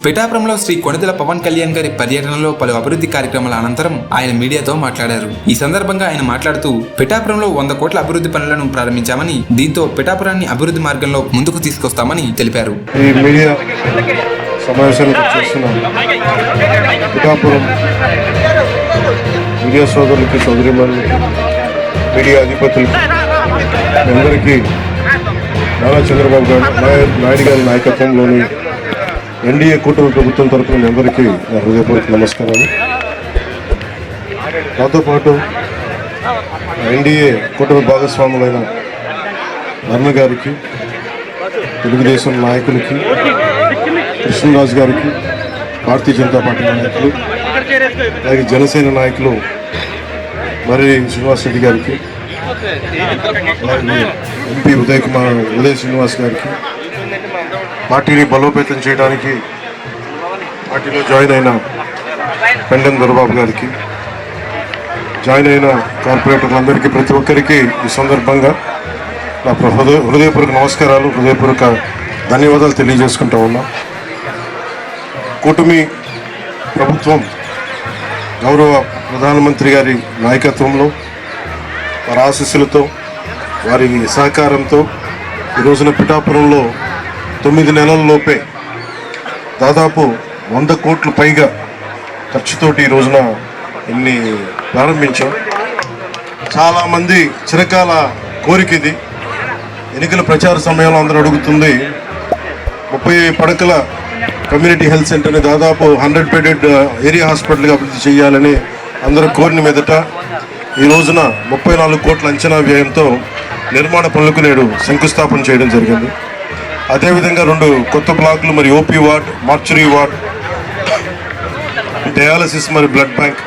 పిఠాపురంలో శ్రీ కొణిదెల పవన్ కళ్యాణ్ గారి పర్యటనలో పలు అభివృద్ధి కార్యక్రమాల అనంతరం ఆయన మీడియాతో మాట్లాడారు. ఈ సందర్భంగా ఆయన మాట్లాడుతూ పిఠాపురంలో వంద కోట్ల అభివృద్ధి పనులను ప్రారంభించామని దీంతో పిఠాపురాన్ని అభివృద్ధి మార్గంలో ముందుకు తీసుకొస్తామని తెలిపారు. ఈ మీడియా సమావేశానికి పిఠాపురం మీడియా సోదరులకి సోదరిమణులకి మీడియా అధిపతులకి అందరికీ నారా చంద్రబాబు గారు నాయుడు గారి నాయకత్వంలోని ఎన్డీఏ కూటమి ప్రభుత్వం తరఫున అందరికీ హృదయపూర్వక నమస్కారాలు. నాతో పాటు ఎన్డీఏ కూటమి భాగస్వాములైన వర్ణ గారికి తెలుగుదేశం నాయకులకి కృష్ణరాజు గారికి భారతీయ జనతా పార్టీ నాయకులు అలాగే జనసేన నాయకులు మరి శ్రీనివాస్ రెడ్డి గారికి అలాగే ఎంపీ ఉదయ్ కుమార్ ఉదయ్ శ్రీనివాస్ గారికి పార్టీని బలోపేతం చేయడానికి పార్టీలో జాయిన్ అయిన పెండెం దొరబాబు గారికి జాయిన్ అయిన కార్పొరేటర్లందరికీ ప్రతి ఒక్కరికి ఈ సందర్భంగా నా హృదయ హృదయపూర్వక నమస్కారాలు హృదయపూర్వక ధన్యవాదాలు తెలియజేసుకుంటా ఉన్నా. కూటమి ప్రభుత్వం గౌరవ ప్రధానమంత్రి గారి నాయకత్వంలో వారి ఆశీస్సులతో వారి సహకారంతో ఈ రోజున పిఠాపురంలో తొమ్మిది నెలల్లోపే దాదాపు వంద కోట్లు పైగా ఖర్చుతోటి ఈ రోజున ఇన్ని ప్రారంభించాం. చాలామంది చిరకాల కోరిక ఇది. ఎన్నికల ప్రచార సమయంలో అందరూ అడుగుతుంది ముప్పై పడకల కమ్యూనిటీ హెల్త్ సెంటర్ని దాదాపు హండ్రెడ్ బెడెడ్ ఏరియా హాస్పిటల్గా అభివృద్ధి చేయాలని అందరూ కోరిన మీదట ఈ రోజున ముప్పై నాలుగు కోట్ల అంచనా వ్యయంతో నిర్మాణ పనులకు నేడు శంకుస్థాపన చేయడం జరిగింది. అదేవిధంగా రెండు కొత్త బ్లాకులు మరి OP ward mortuary ward dialysis మరి బ్లడ్ బ్యాంక్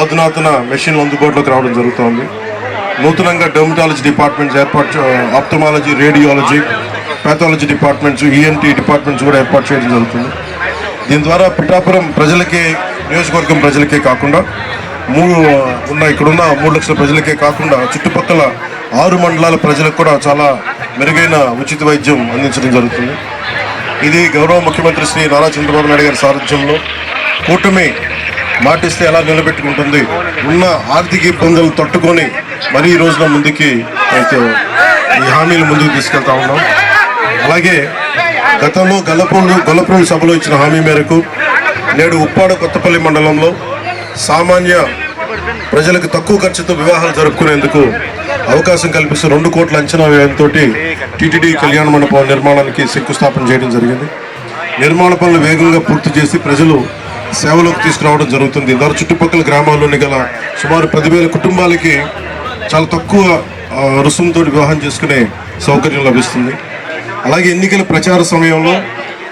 ఆధునాతన మెషిన్లు అందుబాటులోకి రావడం జరుగుతోంది. నూతనంగా డెర్మటాలజీ డిపార్ట్మెంట్స్ ఏర్పాటు ophthalmology radiology pathology departments ENT departments కూడా ఏర్పాటు చేయడం జరుగుతుంది. దీని ద్వారా పిఠాపురం ప్రజలకే నియోజకవర్గం ప్రజలకే కాకుండా మూడు ఉన్న ఇక్కడున్న మూడు లక్షల ప్రజలకే కాకుండా చుట్టుపక్కల ఆరు మండలాల ప్రజలకు కూడా చాలా మెరుగైన ఉచిత వైద్యం అందించడం జరుగుతుంది. ఇది గౌరవ ముఖ్యమంత్రి శ్రీ నారా చంద్రబాబు నాయుడు గారి సారథ్యంలో కూటమి మాటిస్తే ఎలా నిలబెట్టుకుంటుంది ఉన్న ఆర్థిక ఇబ్బందులు తట్టుకొని మరీ ఈ రోజున ముందుకి అయితే ఈ హామీలు ముందుకు తీసుకెళ్తా ఉన్నాం. అలాగే గతంలో గల్లపూలు గొల్లపూడి సభలో ఇచ్చిన హామీ మేరకు నేడు ఉప్పాడ కొత్తపల్లి మండలంలో సామాన్య ప్రజలకు తక్కువ ఖర్చుతో వివాహాలు జరుపుకునేందుకు అవకాశం కల్పిస్తూ రెండు కోట్ల అంచనా వ్యయంతో టీటీడీ కళ్యాణ మండపం నిర్మాణానికి శంకుస్థాపన చేయడం జరిగింది. నిర్మాణ పనులు వేగంగా పూర్తి చేసి ప్రజలు సేవలోకి తీసుకురావడం జరుగుతుంది. దాని చుట్టుపక్కల గ్రామాల్లోని గల సుమారు పదివేల కుటుంబాలకి చాలా తక్కువ రుసుముతో వివాహం చేసుకునే సౌకర్యం లభిస్తుంది. అలాగే ఎన్నికల ప్రచార సమయంలో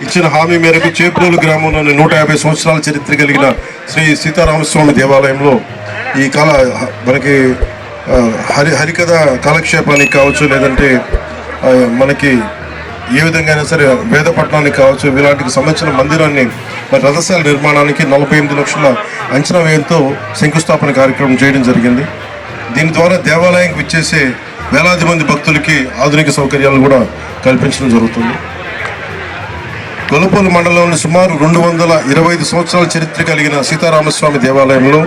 ఇచ్చిన హామీ మేరకు చేపలూరు గ్రామంలోని నూట యాభై సంవత్సరాల చరిత్ర కలిగిన శ్రీ సీతారామస్వామి దేవాలయంలో ఈ కాల మనకి హరి హరికథ కాలక్షేపానికి కావచ్చు లేదంటే మనకి ఏ విధంగా అయినా సరే వేద పట్టణానికి కావచ్చు ఇలాంటికి సంబంధించిన మందిరాన్ని మరి రథశాల నిర్మాణానికి నలభై ఎనిమిది లక్షల అంచనా వ్యయంతో శంకుస్థాపన కార్యక్రమం చేయడం జరిగింది. దీని ద్వారా దేవాలయంకి విచ్చేసే వేలాది మంది భక్తులకి ఆధునిక సౌకర్యాలు కూడా కల్పించడం జరుగుతుంది. గొలపల్లి మండలంలోని సుమారు రెండు వందల ఇరవై ఐదు సంవత్సరాల చరిత్ర కలిగిన సీతారామస్వామి దేవాలయంలో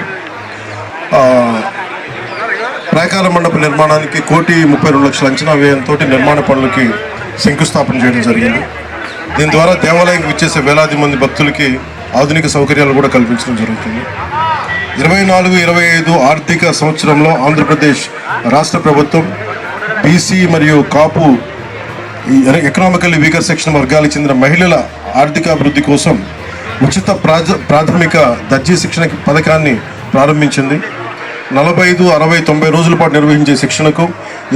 ప్రాకార మండప నిర్మాణానికి కోటి ముప్పై రెండు లక్షల అంచనా వ్యయంతో నిర్మాణ పనులకి శంకుస్థాపన చేయడం జరిగింది. దీని ద్వారా దేవాలయంకి విచ్చేసే వేలాది మంది భక్తులకి ఆధునిక సౌకర్యాలు కూడా కల్పించడం జరుగుతుంది. ఇరవై నాలుగు ఇరవై ఐదు ఆర్థిక సంవత్సరంలో ఆంధ్రప్రదేశ్ రాష్ట్ర ప్రభుత్వం బీసీ మరియు కాపు ఎకనామికల్లీ వీకర్ సెక్షన్ వర్గాలకు చెందిన మహిళల ఆర్థికాభివృద్ధి కోసం ఉచిత ప్రాజ ప్రాథమిక దర్జీ శిక్షణ పథకాన్ని ప్రారంభించింది. నలభై ఐదు అరవై తొంభై రోజుల పాటు నిర్వహించే శిక్షణకు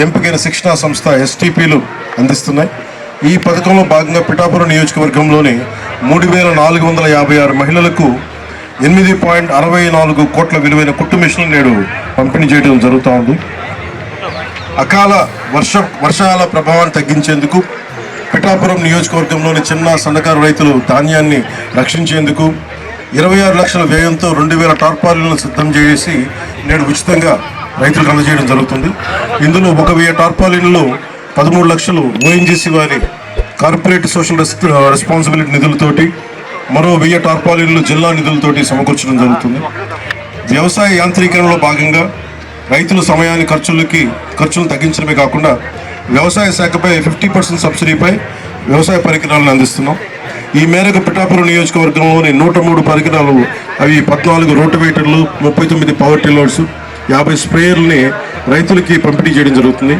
ఎంపికైన శిక్షణా సంస్థ ఎస్టీపీలు అందిస్తున్నాయి. ఈ పథకంలో భాగంగా పిఠాపురం నియోజకవర్గంలోని మూడు వేల నాలుగు వందల యాభై ఆరు మహిళలకు ఎనిమిది పాయింట్ అరవై నాలుగు కోట్ల విలువైన కుట్టు మిషన్లు నేడు పంపిణీ చేయడం జరుగుతూ ఉంది. అకాల వర్ష వర్షాల ప్రభావాన్ని తగ్గించేందుకు పిఠాపురం నియోజకవర్గంలోని చిన్న సన్నకారు రైతులు ధాన్యాన్ని రక్షించేందుకు ఇరవై ఆరు లక్షల వ్యయంతో రెండు వేల టార్పాలిన్లను సిద్ధం చేసి నేడు ఉచితంగా రైతులకు అందజేయడం జరుగుతుంది. ఇందులో ఒక వెయ్యి టార్పాలిన్లు పదమూడు లక్షలు ఓఎన్జీసీ వారి కార్పొరేట్ సోషల్ రెస్ రెస్పాన్సిబిలిటీ నిధులతోటి మరో వెయ్యి టార్పాలిన్లు జిల్లా నిధులతోటి సమకూర్చడం జరుగుతుంది. వ్యవసాయ యాంత్రీకరణలో భాగంగా రైతుల సమయాన్ని ఖర్చులకి ఖర్చులను తగ్గించడమే కాకుండా వ్యవసాయ శాఖపై ఫిఫ్టీ పర్సెంట్ సబ్సిడీపై వ్యవసాయ పరికరాలను అందిస్తున్నాం. ఈ మేరకు పిఠాపురం నియోజకవర్గంలోని నూట మూడు పరికరాలు అవి పద్నాలుగు రోటివేటర్లు ముప్పై తొమ్మిది పవర్ టిల్లర్స్ యాభై స్ప్రేయర్లని రైతులకి పంపిణీ చేయడం జరుగుతుంది.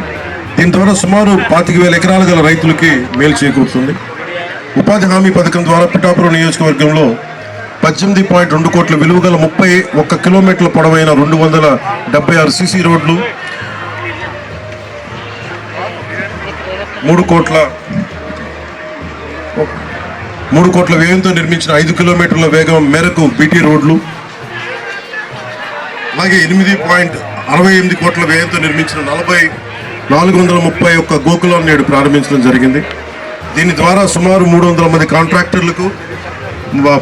దీని ద్వారా సుమారు పాతిక వేల ఎకరాలు గల రైతులకి మేలు చేకూరుతుంది. ఉపాధి హామీ పథకం ద్వారా పిఠాపురం నియోజకవర్గంలో పద్దెనిమిది పాయింట్ రెండు కోట్ల విలువ గల ముప్పై ఒక్క కిలోమీటర్ల పొడవైన రెండు వందల డెబ్బై ఆరు సీసీ రోడ్లు మూడు కోట్ల మూడు కోట్ల వ్యయంతో నిర్మించిన ఐదు కిలోమీటర్ల వేగం మేరకు బీటీ రోడ్లు అలాగే ఎనిమిది పాయింట్ అరవై ఎనిమిది కోట్ల వ్యయంతో నిర్మించిన నలభై నాలుగు వందల ముప్పై ఒక్క గోకులం నేడు ప్రారంభించడం జరిగింది. దీని ద్వారా సుమారు మూడు వందల మంది కాంట్రాక్టర్లకు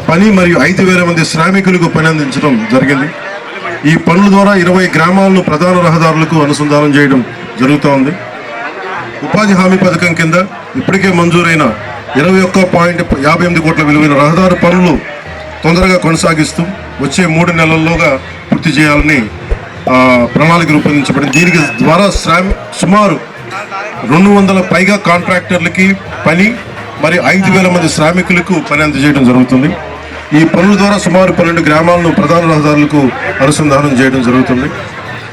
పని మరియు ఐదు వేల మంది శ్రామికులకు పని అందించడం జరిగింది. ఈ పనుల ద్వారా ఇరవై గ్రామాలను ప్రధాన రహదారులకు అనుసంధానం చేయడం జరుగుతోంది. ఉపాధి హామీ పథకం కింద ఇప్పటికే మంజూరైన ఇరవై ఒక్క పాయింట్ యాభై ఎనిమిది కోట్ల విలువైన రహదారు పనులు తొందరగా కొనసాగిస్తూ వచ్చే మూడు నెలల్లోగా పూర్తి చేయాలని ప్రణాళిక రూపొందించబడింది. దీనికి ద్వారా శ్రామి సుమారు రెండు వందల పైగా కాంట్రాక్టర్లకి పని మరి ఐదు వేల మంది శ్రామికులకు పని అందజేయడం జరుగుతుంది. ఈ పనుల ద్వారా సుమారు పన్నెండు గ్రామాలను ప్రధాన రహదారులకు అనుసంధానం చేయడం జరుగుతుంది.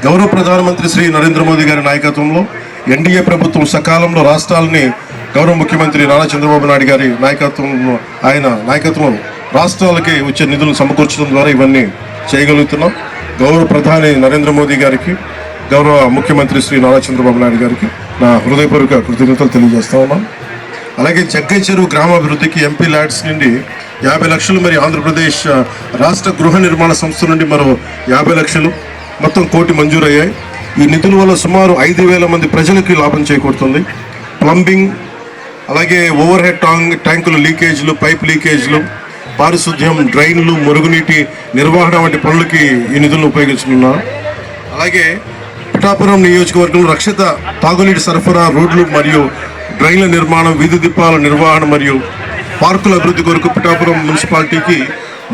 గౌరవ ప్రధానమంత్రి శ్రీ నరేంద్ర మోదీ గారి నాయకత్వంలో ఎన్డీఏ ప్రభుత్వం సకాలంలో రాష్ట్రాలని గౌరవ ముఖ్యమంత్రి నారా చంద్రబాబు నాయుడు గారి నాయకత్వంలో ఆయన నాయకత్వం రాష్ట్రాలకి వచ్చే నిధులను సమకూర్చడం ద్వారా ఇవన్నీ చేయగలుగుతున్నాం. గౌరవ ప్రధాని నరేంద్ర మోదీ గారికి గౌరవ ముఖ్యమంత్రి శ్రీ నారా చంద్రబాబు నాయుడు గారికి నా హృదయపూర్వక కృతజ్ఞతలు తెలియజేస్తా ఉన్నాం. అలాగే జగ్గై చెరువు గ్రామాభివృద్ధికి ఎంపీ ల్యాడ్స్ నుండి యాభై లక్షలు మరి ఆంధ్రప్రదేశ్ రాష్ట్ర గృహ నిర్మాణ సంస్థ నుండి మరో యాభై లక్షలు మొత్తం కోటి మంజూరయ్యాయి. ఈ నిధుల వల్ల సుమారు ఐదు వేల మంది ప్రజలకి లాభం చేకూరుతుంది. ప్లంబింగ్ అలాగే ఓవర్ హెడ్ టాంగ్ ట్యాంకుల లీకేజ్లు పైప్ లీకేజ్లు పారిశుద్ధ్యం డ్రైన్లు మురుగునీటి నిర్వహణ వంటి పనులకి ఈ నిధులను ఉపయోగించుకున్నారు అలాగే పిఠాపురం నియోజకవర్గంలో రక్షిత తాగునీటి సరఫరా రోడ్లు మరియు డ్రైన్ల నిర్మాణం వీధి దీపాల నిర్వహణ మరియు పార్కుల అభివృద్ధి కొరకు పిఠాపురం మున్సిపాలిటీకి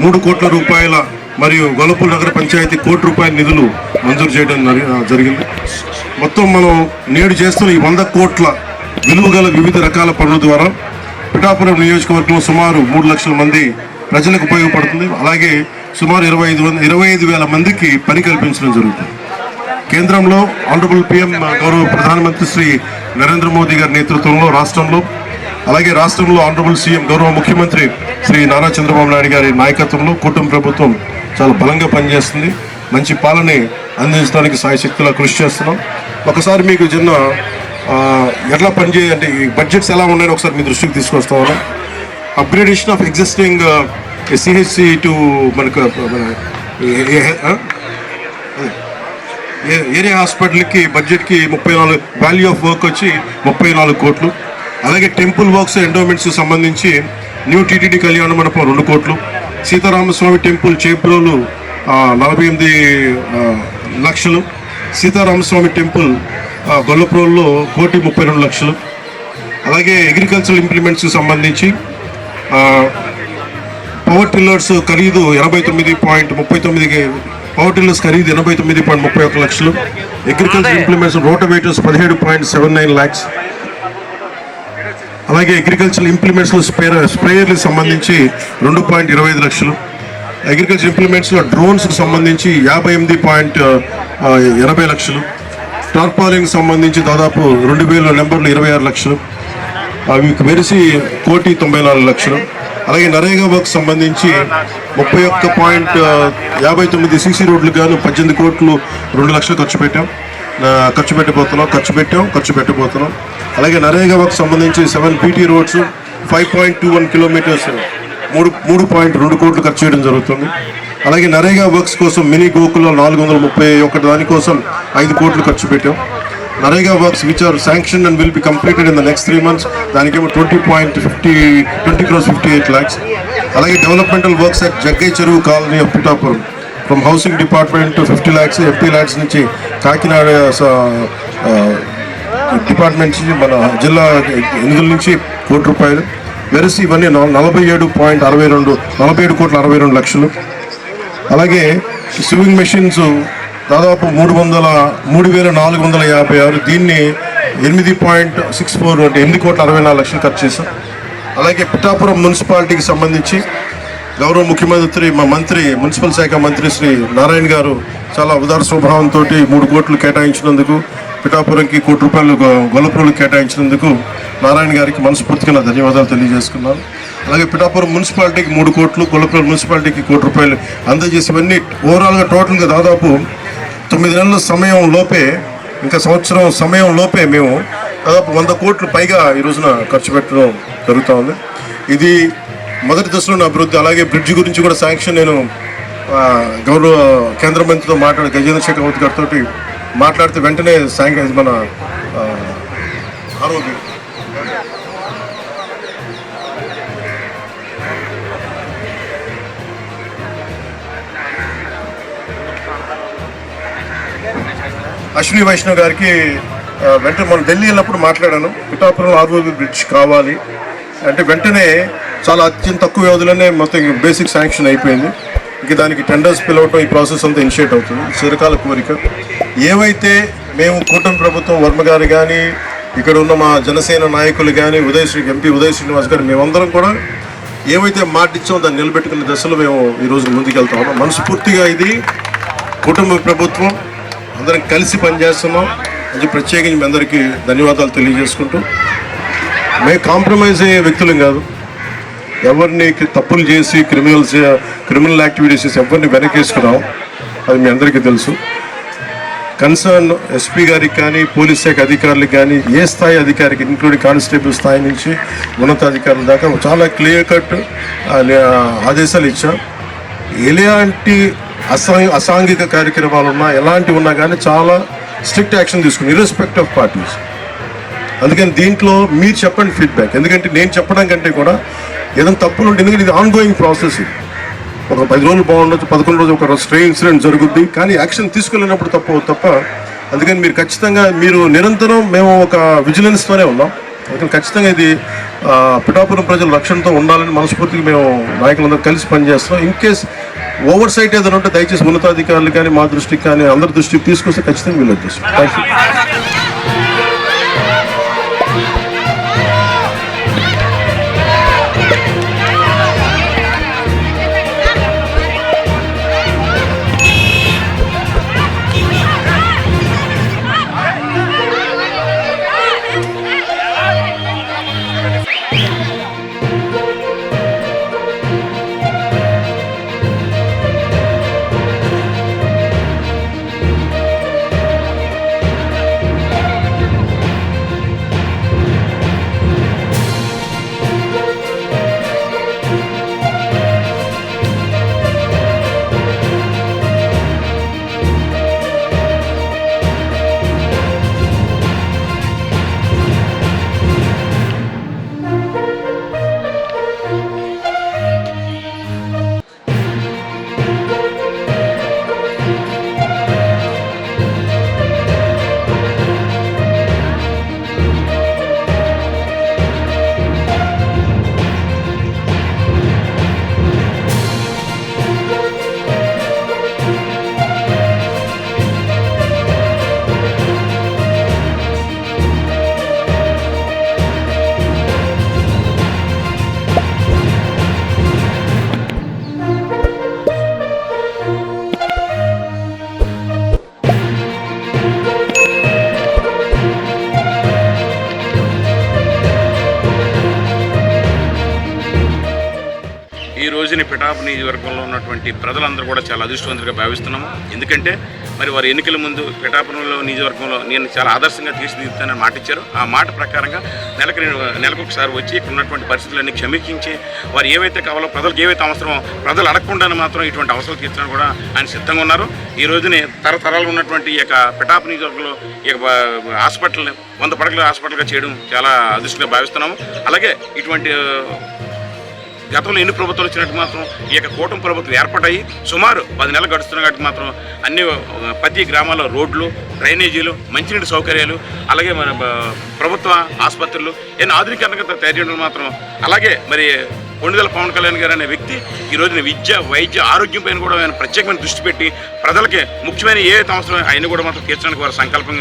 మూడు కోట్ల రూపాయల మరియు గొల్లపూర్ నగర పంచాయతీ కోటి రూపాయల నిధులు మంజూరు చేయడం జరిగింది. మొత్తం మనం నేడు చేస్తున్న ఈ వంద కోట్ల విలువ గల వివిధ రకాల పనుల ద్వారా పిఠాపురం నియోజకవర్గంలో సుమారు మూడు లక్షల మంది ప్రజలకు ఉపయోగపడుతుంది. అలాగే సుమారు ఇరవై ఐదు మంది ఇరవై ఐదు వేల మందికి పని కల్పించడం జరుగుతుంది. కేంద్రంలో ఆనరబుల్ పిఎం గౌరవ ప్రధానమంత్రి శ్రీ నరేంద్ర మోదీ గారి నేతృత్వంలో రాష్ట్రంలో అలాగే రాష్ట్రంలో ఆనరబుల్ సీఎం గౌరవ ముఖ్యమంత్రి శ్రీ నారా చంద్రబాబు నాయుడు గారి నాయకత్వంలో కూటమి ప్రభుత్వం చాలా బలంగా పనిచేస్తుంది. మంచి పాలన అందించడానికి సాయశక్తిలా కృషి చేస్తున్నాం. ఒకసారి మీకు చిన్న ఎట్లా పనిచే అంటే ఈ బడ్జెట్స్ ఎలా ఉన్నాయో ఒకసారి మీ దృష్టికి తీసుకొస్తాను upgradation of existing CHC to మనకు ఏ- ఏరియా హాస్పిటల్కి బడ్జెట్కి ముప్పై నాలుగు వాల్యూ ఆఫ్ వర్క్ వచ్చి ముప్పై నాలుగు కోట్లు. అలాగే టెంపుల్ వర్క్స్ ఎండోమెంట్స్ సంబంధించి న్యూ టీటీడీ కళ్యాణ మండపం రెండు కోట్లు. సీతారామస్వామి టెంపుల్ చేపురోలు నలభై ఎనిమిది లక్షలు. సీతారామస్వామి టెంపుల్ గొల్లప్రోల్లో కోటి ముప్పై రెండు లక్షలు. అలాగే అగ్రికల్చరల్ ఇంప్లిమెంట్స్ సంబంధించి పవర్ టిల్లర్స్ ఖరీదు ఎనభై తొమ్మిది పాయింట్ ముప్పై తొమ్మిదికి పవర్ టిల్లర్స్ ఖరీదు ఎనభై తొమ్మిది పాయింట్ ముప్పై ఒక్క లక్షలు. అగ్రికల్చర్ ఇంప్లిమెంట్స్ రోటోవేటర్స్ పదిహేడు పాయింట్ సెవెన్ నైన్ ల్యాక్స్ అలాగే అగ్రికల్చర్ ఇంప్లిమెంట్స్ స్ప్రేయర్ స్ప్రేయర్లకు సంబంధించి రెండు పాయింట్ ఇరవై ఐదు లక్షలు. అగ్రికల్చర్ ఇంప్లిమెంట్స్లో డ్రోన్స్కి సంబంధించి యాభై ఎనిమిది పాయింట్ ఎనభై లక్షలు. టార్పాలింగ్ సంబంధించి దాదాపు రెండు వేల నెంబర్లు ఇరవై ఆరు లక్షలు. అవి మెరిసి కోటి తొంభై నాలుగు లక్షలు. అలాగే నరేగా వర్క్ సంబంధించి ముప్పై ఒక్క పాయింట్ యాభై తొమ్మిది సీసీ రోడ్లు గాను పద్దెనిమిది కోట్లు రెండు లక్షలు ఖర్చు పెట్టాం. ఖర్చు పెట్టబోతున్నాం ఖర్చు పెట్టాం ఖర్చు పెట్టబోతున్నాం. అలాగే నరేగా వర్క్ సంబంధించి seven PT roads five point two one kilometres మూడు మూడు పాయింట్ రెండు కోట్లు ఖర్చు చేయడం జరుగుతుంది. అలాగే నరేగా వర్క్స్ కోసం మినీ గోకులో నాలుగు వందల ముప్పై ఒకటి దానికోసం ఐదు కోట్లు ఖర్చు పెట్టాం. NREGA works which are sanction and will be completed in the next three months దానికేమో twenty point fifty twenty crores fifty eight lakhs అలాగే developmental works at Jaggai Cheruvu colony of Pithapuram. From housing department fifty lakhs MP lakhs నుంచి Kakinada department నుంచి మన జిల్లా ఎనిమిది నుంచి కోటి రూపాయలు. వెరసి ఇవన్నీ నలభై ఏడు పాయింట్ అరవై రెండు నలభై ఏడు కోట్ల అరవై రెండు లక్షలు. అలాగే స్విమ్మింగ్ మెషిన్స్ దాదాపు మూడు వందల మూడు వేల నాలుగు వందల యాభై ఆరు దీన్ని ఎనిమిది పాయింట్ సిక్స్ ఫోర్ అంటే ఎనిమిది కోట్ల అరవై నాలుగు లక్షలు ఖర్చు చేశాం. అలాగే పిఠాపురం మున్సిపాలిటీకి సంబంధించి గౌరవ ముఖ్యమంత్రి మా మంత్రి మున్సిపల్ శాఖ మంత్రి శ్రీ నారాయణ గారు చాలా ఉదార స్వభావంతో మూడు కోట్లు కేటాయించినందుకు పిఠాపురంకి కోటి రూపాయలు గొల్లపురులు కేటాయించినందుకు నారాయణ గారికి మనస్ఫూర్తిగా నా ధన్యవాదాలు తెలియజేసుకున్నాను. అలాగే పిఠాపురం మున్సిపాలిటీకి మూడు కోట్లు గొల్లపురం మున్సిపాలిటీకి కోటి రూపాయలు అందజేసి ఇవన్నీ ఓవరాల్గా టోటల్గా దాదాపు తొమ్మిది నెలల సమయం లోపే ఇంకా సంవత్సరం సమయం లోపే మేము దాదాపు వంద కోట్లు పైగా ఈ రోజున ఖర్చు పెట్టడం జరుగుతూ ఉంది. ఇది మొదటి దశలోని అభివృద్ధి. అలాగే బ్రిడ్జ్ గురించి కూడా శాంక్షన్ నేను గౌరవ కేంద్ర మంత్రితో మాట్లాడి గజేంద్ర చక్రవర్తి గారితో మాట్లాడితే వెంటనే శాంక్షన్ మన ఆరోగ్యం అశ్విని వైష్ణవ్ గారికి వెంటనే మనం ఢిల్లీ వెళ్ళినప్పుడు మాట్లాడాను. పిఠాపురం ఆర్వోబీ బ్రిడ్జ్ కావాలి అంటే వెంటనే చాలా అత్యంత తక్కువ వ్యవధిలోనే మొత్తం బేసిక్ శాంక్షన్ అయిపోయింది. ఇంక దానికి టెండర్స్ పిలవటం ఈ ప్రాసెస్ అంతా ఇనిషియేట్ అవుతుంది. చిరకాల కోరిక. ఏవైతే మేము కూటమి ప్రభుత్వం వర్మ గారు కానీ ఇక్కడ ఉన్న మా జనసేన నాయకులు కానీ ఉదయ్ శ్రీ ఎంపీ ఉదయ్ శ్రీనివాస్ గారు మేమందరం కూడా ఏవైతే మాట ఇచ్చామో దాన్ని నిలబెట్టుకునే దశలో మేము ఈరోజు ముందుకెళ్తా ఉన్నాం. మనస్ఫూర్తిగా ఇది కుటుంబ ప్రభుత్వం అందరం కలిసి పనిచేస్తున్నాం అది ప్రత్యేకించి మీ అందరికీ ధన్యవాదాలు తెలియజేసుకుంటూ. మేము కాంప్రమైజ్ అయ్యే వ్యక్తులం కాదు. ఎవరిని తప్పులు చేసి క్రిమినల్స్ క్రిమినల్ యాక్టివిటీస్ చేసి ఎవరిని వెనకేసుకున్నాం అది మీ అందరికీ తెలుసు. కన్సర్న్ ఎస్పీ గారికి కానీ పోలీస్ శాఖ అధికారులకు కానీ ఏ స్థాయి అధికారికి ఇంక్లూడింగ్ కానిస్టేబుల్ స్థాయి నుంచి ఉన్నతాధికారుల దాకా చాలా క్లియర్ కట్ ఆదేశాలు ఇచ్చాం. ఎలాంటి అసా అసాంఘిక కార్యక్రమాలు ఉన్నా ఎలాంటివి ఉన్నా కానీ చాలా స్ట్రిక్ట్ యాక్షన్ తీసుకుని ఇర్రెస్పెక్ట్ ఆఫ్ పార్టీస్ అందుకని దీంట్లో మీరు చెప్పండి ఫీడ్బ్యాక్. ఎందుకంటే నేను చెప్పడం కంటే కూడా ఏదైనా తప్పులు ఉంటుంది ఎందుకంటే ఇది ఆన్గోయింగ్ ప్రాసెస్ ఇది. ఒక పది రోజులు బాగుండొచ్చు పదకొండు రోజులు ఒక స్ట్రే ఇన్సిడెంట్ జరుగుద్ది కానీ యాక్షన్ తీసుకెళ్ళినప్పుడు తప్ప తప్ప అందుకని మీరు ఖచ్చితంగా మీరు నిరంతరం మేము ఒక విజిలెన్స్తోనే ఉన్నాం. అందుకని ఖచ్చితంగా ఇది పిఠాపురం ప్రజల రక్షణతో ఉండాలని మనస్ఫూర్తిగా మేము నాయకులందరూ కలిసి పనిచేస్తాం ఇన్ కేస్ ఓవర్ సైట్ ఏదైనా ఉంటే దయచేసి ఉన్నతాధికారులు కానీ మా దృష్టికి కానీ అందరి దృష్టికి తీసుకొస్తే ఖచ్చితంగా వీళ్ళు యూ పిఠాపు నియోజకవర్గంలో ఉన్నటువంటి ప్రజలందరూ కూడా చాలా అదృష్టవంతులుగా భావిస్తున్నాము. ఎందుకంటే మరి వారు ఎన్నికల ముందు పిఠాపురంలో నియోజకవర్గంలో నేను చాలా ఆదర్శంగా తీర్చిదిద్దుతానని మాట ఇచ్చారు. ఆ మాట ప్రకారంగా నెలకు నెలకొకసారి నెలకు వచ్చి ఇక్కడ ఉన్నటువంటి పరిస్థితులన్నీ క్షమించి వారు ఏవైతే కావాలో ప్రజలకు ఏవైతే అవసరమో ప్రజలు అడగకుండానే మాత్రం ఇటువంటి అవసరాలు తీర్చడానికి కూడా ఆయన సిద్ధంగా ఉన్నారు. ఈ రోజునే తరతరాలు ఉన్నటువంటి ఈ యొక్క పిఠాపు నియోజకవర్గంలో ఈ యొక్క హాస్పిటల్ వంద పడకల హాస్పిటల్గా చేయడం చాలా అదృష్టంగా భావిస్తున్నాము. అలాగే ఇటువంటి గతంలో ఎన్ని ప్రభుత్వాలు వచ్చినట్టు మాత్రం ఈ యొక్క కూటమి ప్రభుత్వం ఏర్పడ్డాయి. సుమారు పది నెలలు గడుస్తున్న కాబట్టి మాత్రం అన్ని ప్రతి గ్రామాల్లో రోడ్లు డ్రైనేజీలు మంచినీటి సౌకర్యాలు అలాగే మన ప్రభుత్వ ఆసుపత్రులు ఎన్ని ఆధునీకరణగా తయారు చేయడం మాత్రం అలాగే మరి కొండగల పవన్ కళ్యాణ్ గారు అనే వ్యక్తి ఈ రోజున విద్య వైద్య ఆరోగ్యం పైన కూడా ఆయన ప్రత్యేకమైన దృష్టి పెట్టి ప్రజలకి ముఖ్యమైన ఏ అవసరం ఆయన కూడా మాత్రం తీర్చడానికి వారు సంకల్పం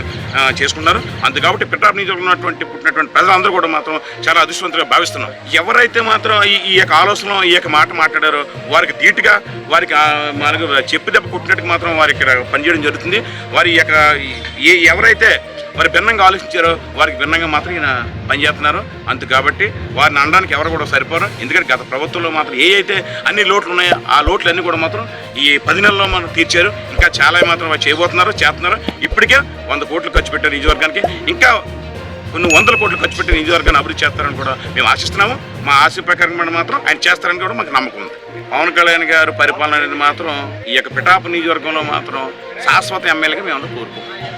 చేసుకున్నారు. అందు కాబట్టి పిట్టాపు నియోజకవర్గంలో ఉన్నటువంటి పుట్టినటువంటి ప్రజలందరూ కూడా మాత్రం చాలా అదృష్టవంతులుగా భావిస్తున్నాం ఎవరైతే మాత్రం ఈ ఈ యొక్క ఆలోచన ఈ యొక్క మాట మాట్లాడారో వారికి ధీటుగా వారికి మనకు చెప్పు దెబ్బ కొట్టినట్టుగా మాత్రం వారి ఇక్కడ పనిచేయడం జరుగుతుంది. వారి యొక్క ఏ ఎవరైతే మరి భిన్నంగా ఆలోచించారో వారికి భిన్నంగా మాత్రం ఈయన పనిచేస్తున్నారు అందు కాబట్టి వారిని అనడానికి ఎవరు కూడా సరిపోరు. ఎందుకంటే గత ప్రభుత్వంలో మాత్రం ఏ అయితే అన్ని లోట్లు ఉన్నాయో ఆ లోట్లు అన్నీ కూడా మాత్రం ఈ పది నెలల్లో మనం తీర్చారు. ఇంకా చాలా మాత్రం వారు చేయబోతున్నారు చేస్తున్నారు. ఇప్పటికే వంద కోట్లు ఖర్చు పెట్టారు నియోజకవర్గానికి. ఇంకా కొన్ని వందల కోట్లు ఖర్చు పెట్టి నియోజకవర్గాన్ని అభివృద్ధి చేస్తారని కూడా మేము ఆశిస్తున్నాము. మా ఆశ ప్రకారం మాత్రం ఆయన చేస్తారని కూడా మాకు నమ్మకం ఉంది. పవన్ కళ్యాణ్ గారు పరిపాలన అనేది మాత్రం ఈ యొక్క పిఠాపు నియోజకవర్గంలో మాత్రం శాశ్వత ఎమ్మెల్యేగా మేము కోరుకుంటున్నాం. కోరుకుంటాం